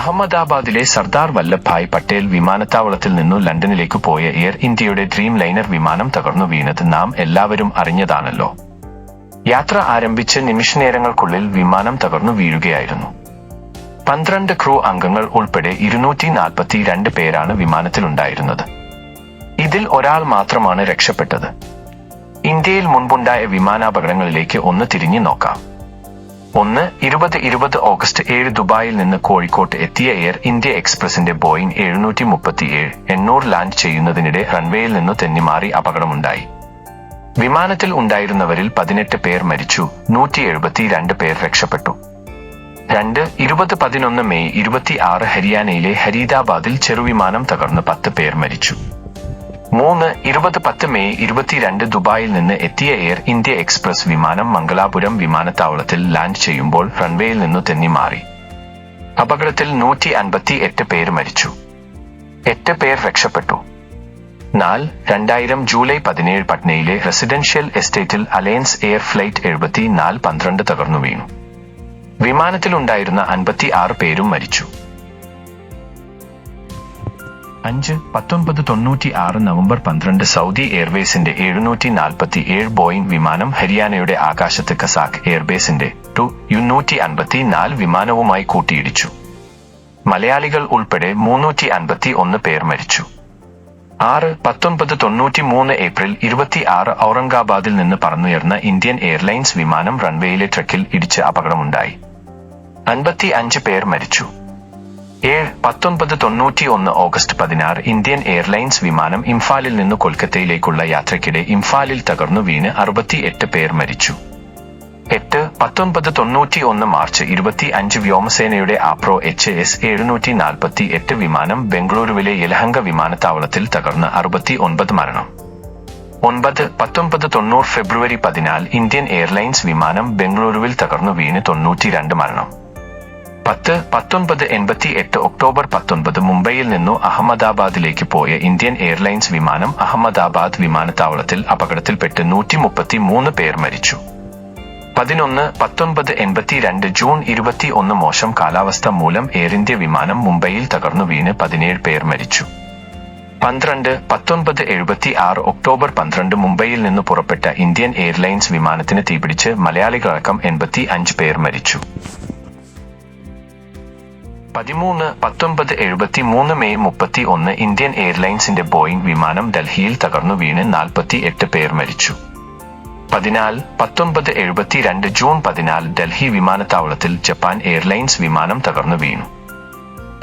അഹമ്മദാബാദിലെ സർദാർ വല്ലഭായ് പട്ടേൽ വിമാനത്താവളത്തിൽ നിന്നു ലണ്ടനിലേക്ക് പോയ എയർ ഇന്ത്യയുടെ ഡ്രീം ലൈനർ വിമാനം തകർന്നു വീണത് നാം എല്ലാവരും അറിഞ്ഞതാണല്ലോ. യാത്ര ആരംഭിച്ച് നിമിഷനേരങ്ങൾക്കുള്ളിൽ വിമാനം തകർന്നു വീഴുകയായിരുന്നു. പന്ത്രണ്ട് ക്രൂ അംഗങ്ങൾ ഉൾപ്പെടെ ഇരുന്നൂറ്റി നാൽപ്പത്തി രണ്ട് പേരാണ് വിമാനത്തിലുണ്ടായിരുന്നത്. ഇതിൽ ഒരാൾ മാത്രമാണ് രക്ഷപ്പെട്ടത്. ഇന്ത്യയിൽ മുൻപുണ്ടായ വിമാനാപകടങ്ങളിലേക്ക് ഒന്ന് തിരിഞ്ഞു നോക്കാം. ഒന്ന് ഇരുപത് ഇരുപത് ഓഗസ്റ്റ് ഏഴ് ദുബായിൽ നിന്ന് കോഴിക്കോട്ട് എത്തിയ എയർ ഇന്ത്യ എക്സ്പ്രസിന്റെ ബോയിങ് എഴുന്നൂറ്റി മുപ്പത്തിയേഴ് എണ്ണൂറ് ലാൻഡ് ചെയ്യുന്നതിനിടെ റൺവേയിൽ നിന്ന് തെന്നിമാറി അപകടമുണ്ടായി. വിമാനത്തിൽ ഉണ്ടായിരുന്നവരിൽ പതിനെട്ട് പേർ മരിച്ചു നൂറ്റി എഴുപത്തിരണ്ട് പേർ രക്ഷപ്പെട്ടു. രണ്ട് ഇരുപത് പതിനൊന്ന് മെയ് ഇരുപത്തി ആറ് ഹരിയാനയിലെ ഹരീദാബാദിൽ ചെറുവിമാനം തകർന്ന് പത്ത് പേർ മരിച്ചു. മൂന്ന് ഇരുപത് പത്ത് മെയ് ഇരുപത്തിരണ്ട് ദുബായിൽ നിന്ന് എത്തിയ എയർ ഇന്ത്യ എക്സ്പ്രസ് വിമാനം മംഗലാപുരം വിമാനത്താവളത്തിൽ ലാൻഡ് ചെയ്യുമ്പോൾ റൺവേയിൽ നിന്ന് തെന്നി മാറി. അപകടത്തിൽ നൂറ്റി അൻപത്തി എട്ട് പേര് മരിച്ചു. എട്ട് പേർ രക്ഷപ്പെട്ടു. നാൽ രണ്ടായിരം ജൂലൈ പതിനേഴ് പട്നയിലെ റെസിഡൻഷ്യൽ എസ്റ്റേറ്റിൽ അലയൻസ് എയർ ഫ്ലൈറ്റ് എഴുപത്തി നാല് പന്ത്രണ്ട് തകർന്നു വീണു. വിമാനത്തിലുണ്ടായിരുന്ന അൻപത്തി ആറ് പേരും മരിച്ചു. അഞ്ച് പത്തൊൻപത് തൊണ്ണൂറ്റി ആറ് നവംബർ പന്ത്രണ്ട് സൗദി എയർവേസിന്റെ എഴുന്നൂറ്റി നാൽപ്പത്തി ഏഴ് ബോയിംഗ് വിമാനം ഹരിയാനയുടെ ആകാശത്ത് കസാഖ് എയർബേസിന്റെ ടു യുന്നൂറ്റി അൻപത്തി നാല് വിമാനവുമായി കൂട്ടിയിടിച്ചു. മലയാളികൾ ഉൾപ്പെടെ മുന്നൂറ്റി അൻപത്തി ഒന്ന് പേർ മരിച്ചു. ആറ് പത്തൊൻപത് തൊണ്ണൂറ്റി മൂന്ന് ഏപ്രിൽ ഇരുപത്തി ആറ് ഔറംഗാബാദിൽ നിന്ന് പറന്നുയർന്ന ഇന്ത്യൻ എയർലൈൻസ് വിമാനം റൺവേയിലെ ട്രക്കിൽ ഇടിച്ച് അപകടമുണ്ടായി. അൻപത്തി അഞ്ച് പേർ മരിച്ചു. ഏഴ് പത്തൊൻപത് തൊണ്ണൂറ്റി ഒന്ന് ഓഗസ്റ്റ് പതിനാറ് ഇന്ത്യൻ എയർലൈൻസ് വിമാനം ഇംഫാലിൽ നിന്ന് കൊൽക്കത്തയിലേക്കുള്ള യാത്രയ്ക്കിടെ ഇംഫാലിൽ തകർന്നു വീണ് അറുപത്തി എട്ട് പേർ മരിച്ചു. എട്ട് പത്തൊൻപത് തൊണ്ണൂറ്റി ഒന്ന് മാർച്ച് ഇരുപത്തി അഞ്ച് വ്യോമസേനയുടെ ആപ്രോ എച്ച് എസ് എഴുന്നൂറ്റി നാൽപ്പത്തി എട്ട് വിമാനം ബംഗളൂരുവിലെ യലഹങ്ക വിമാനത്താവളത്തിൽ തകർന്ന് അറുപത്തി ഒൻപത് മരണം. ഒൻപത് പത്തൊൻപത് തൊണ്ണൂറ് ഫെബ്രുവരി പതിനാല് ഇന്ത്യൻ എയർലൈൻസ് വിമാനം ബംഗളൂരുവിൽ തകർന്നു വീണ് തൊണ്ണൂറ്റിരണ്ട് മരണം. പത്ത് പത്തൊൻപത് എൺപത്തി എട്ട് ഒക്ടോബർ പത്തൊൻപത് മുംബൈയിൽ നിന്നു അഹമ്മദാബാദിലേക്ക് പോയ ഇന്ത്യൻ എയർലൈൻസ് വിമാനം അഹമ്മദാബാദ് വിമാനത്താവളത്തിൽ അപകടത്തിൽപ്പെട്ട് നൂറ്റി മുപ്പത്തി മൂന്ന് പേർ മരിച്ചു. പതിനൊന്ന് പത്തൊൻപത് എൺപത്തിരണ്ട് ജൂൺ ഇരുപത്തി ഒന്ന് മോശം കാലാവസ്ഥ മൂലം എയർ ഇന്ത്യ വിമാനം മുംബൈയിൽ തകർന്നു വീണ് പതിനേഴ് പേർ മരിച്ചു. പന്ത്രണ്ട് പത്തൊൻപത് എഴുപത്തി ആറ് ഒക്ടോബർ പന്ത്രണ്ട് മുംബൈയിൽ നിന്ന് പുറപ്പെട്ട ഇന്ത്യൻ എയർലൈൻസ് വിമാനത്തിന് തീപിടിച്ച് മലയാളികളടക്കം എൺപത്തി അഞ്ച് പേർ മരിച്ചു. പതിമൂന്ന് പത്തൊൻപത് എഴുപത്തി മൂന്ന് മെയ് മുപ്പത്തി ഒന്ന് ഇന്ത്യൻ എയർലൈൻസിന്റെ ബോയിംഗ് വിമാനം ഡൽഹിയിൽ തകർന്നു വീണ് നാൽപ്പത്തി എട്ട് പേർ മരിച്ചു. പതിനാല് പത്തൊൻപത് എഴുപത്തിരണ്ട് ജൂൺ പതിനാല് ഡൽഹി വിമാനത്താവളത്തിൽ ജപ്പാൻ എയർലൈൻസ് വിമാനം തകർന്നു വീണു.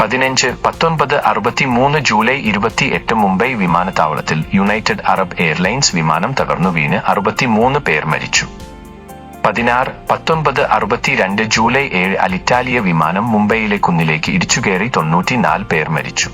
പതിനഞ്ച് പത്തൊൻപത് അറുപത്തി മൂന്ന് ജൂലൈ ഇരുപത്തി എട്ട് മുംബൈ വിമാനത്താവളത്തിൽ യുണൈറ്റഡ് അറബ് എയർലൈൻസ് വിമാനം തകർന്നു വീണ് അറുപത്തിമൂന്ന് പേർ മരിച്ചു. പതിനാറ് പത്തൊൻപത് അറുപത്തിരണ്ട് ജൂലൈ ഏഴ് അലിറ്റാലിയ വിമാനം മുംബൈയിലെ കുന്നിലേക്ക് ഇടിച്ചുകയറി തൊണ്ണൂറ്റിനാല് പേർ മരിച്ചു.